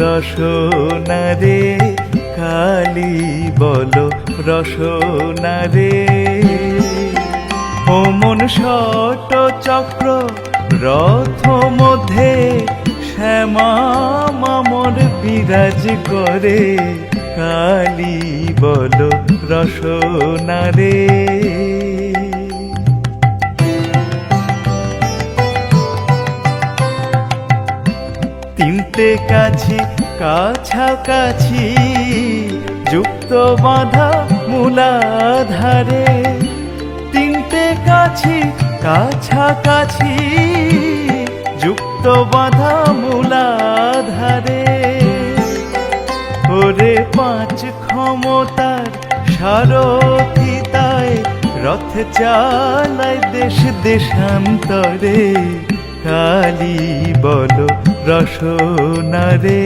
রসনা রে কালি বলো রসনা রে ও মন শট চক্র, রথ মধ্যে শ্যামা বিরাজ করে। কালি বলো রসনা রে তিনটে কাছি, কাছাকাছি, যুক্ত বাঁধা মূলাধারে। তিনটে কাছি, কাছাকাছি, যুক্ত বাঁধা মূলাধারে। ওরে পাঁচ ক্ষমতার সারথি তাই, রথ চালায় দেশ দেশান্তরে। কালি বলো রসনা রে।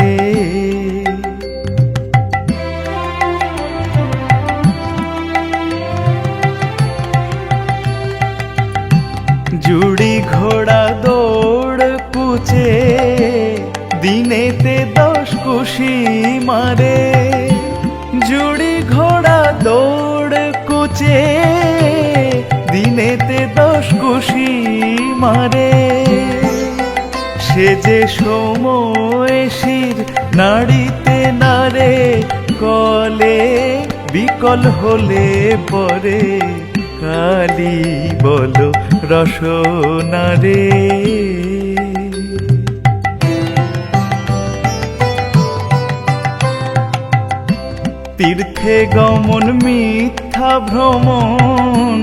জুড়ি ঘোড়া দৌড় কুচে দিনেতে দশ কুশি মারে। জুড়ি ঘোড়া দৌড় কুচে দিনেতে দশ কুশি মারে। সে যে সময় নাড়িতে নারে কলে বিকল হলে পরে, কালি বলো রসনা রে তীর্থে গমন মিথ্যা ভ্রমণ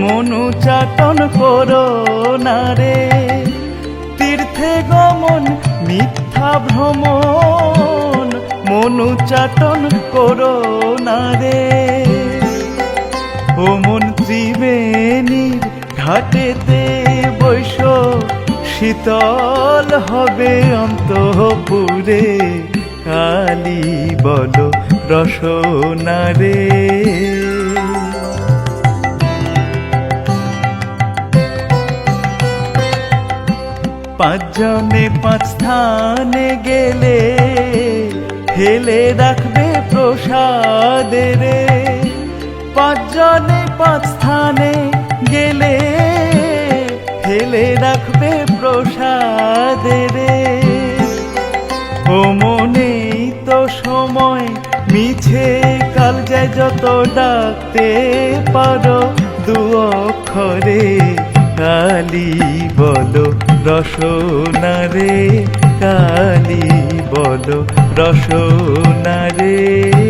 মনু চাটন করো না রে। তীর্থে গমন, মিথ্যা ভ্রমণ মনুচাটন করো না রে। ও মন ত্রিবেণীর ঘাটেতে বৈশ, শীতল হবে অন্তপুরে কালি বলো রসনা রে। পাঁচজনে পাঁচ স্থানে গেলে ফেলে রাখবে প্রসাদের। পাঁচজনে পাঁচ স্থানে গেলে ফেলে রাখবে প্রসাদের। ও মনেই তো সময় মিছে, কাল যায় যত ডাকতে পারো দু অক্ষরে কালি বলো। রসনা কালী বলো রসনা রে।